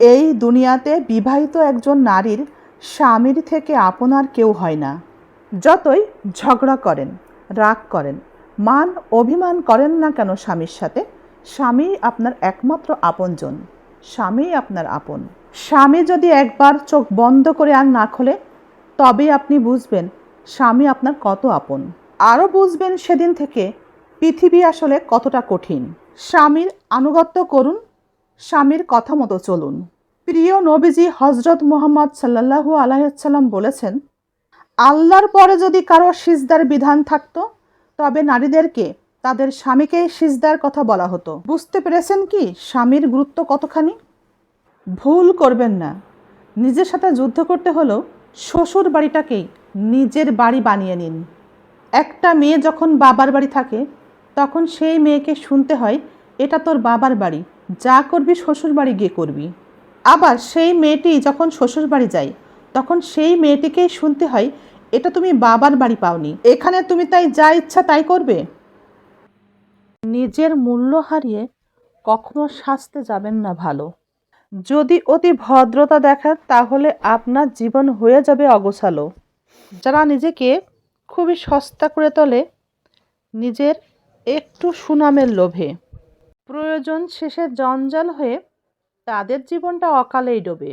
এই দুনিয়াতে বিবাহিত একজন নারীর স্বামীর থেকে আপনার কেউ হয় না। যতই ঝগড়া করেন, রাগ করেন, মান অভিমান করেন না কেন স্বামীর সাথে, স্বামী আপনার একমাত্র আপনজন, স্বামী আপনার আপন। স্বামী যদি একবার চোখ বন্ধ করে আর না খোলে তবে আপনি বুঝবেন স্বামী আপনার কত আপন। আরও বুঝবেন সেদিন থেকে পৃথিবী আসলে কতটা কঠিন। স্বামীর আনুগত্য করুন স্বামীর কথা মতো চলুন। প্রিয় নবীজি হজরত মোহাম্মদ সাল্লাহু আলাইসাল্লাম বলেছেন, আল্লাহর পরে যদি কারও সিজদার বিধান থাকতো, তবে নারীদেরকে তাদের স্বামীকেই সিজদার কথা বলা হতো। বুঝতে পেরেছেন কি স্বামীর গুরুত্ব কতখানি? ভুল করবেন না। নিজের সাথে যুদ্ধ করতে হলেও শ্বশুর বাড়িটাকেই নিজের বাড়ি বানিয়ে নিন। একটা মেয়ে যখন বাবার বাড়ি থাকে, তখন সেই মেয়েকে শুনতে হয়, এটা তোর বাবার বাড়ি। যা করবি শ্বশুরবাড়ি গিয়ে করবি। আবার সেই মেয়েটি যখন শ্বশুরবাড়ি যায়, তখন সেই মেয়েটিকেই শুনতে হয়, এটা তুমি বাবার বাড়ি পাওনি। এখানে তুমি তাই যা ইচ্ছা তাই করবে? নিজের মূল্য হারিয়ে কখনো সাজতে যাবেন না ভালো। যদি অতি ভদ্রতা দেখান, তাহলে আপনার জীবন হয়ে যাবে অগোছালো। যারা নিজেকে খুবই সস্তা করে তোলে, নিজের একটু সুনামের লোভে। প্রয়োজন শেষে জঞ্জাল হয়ে তাদের জীবনটা অকালেই ডোবে।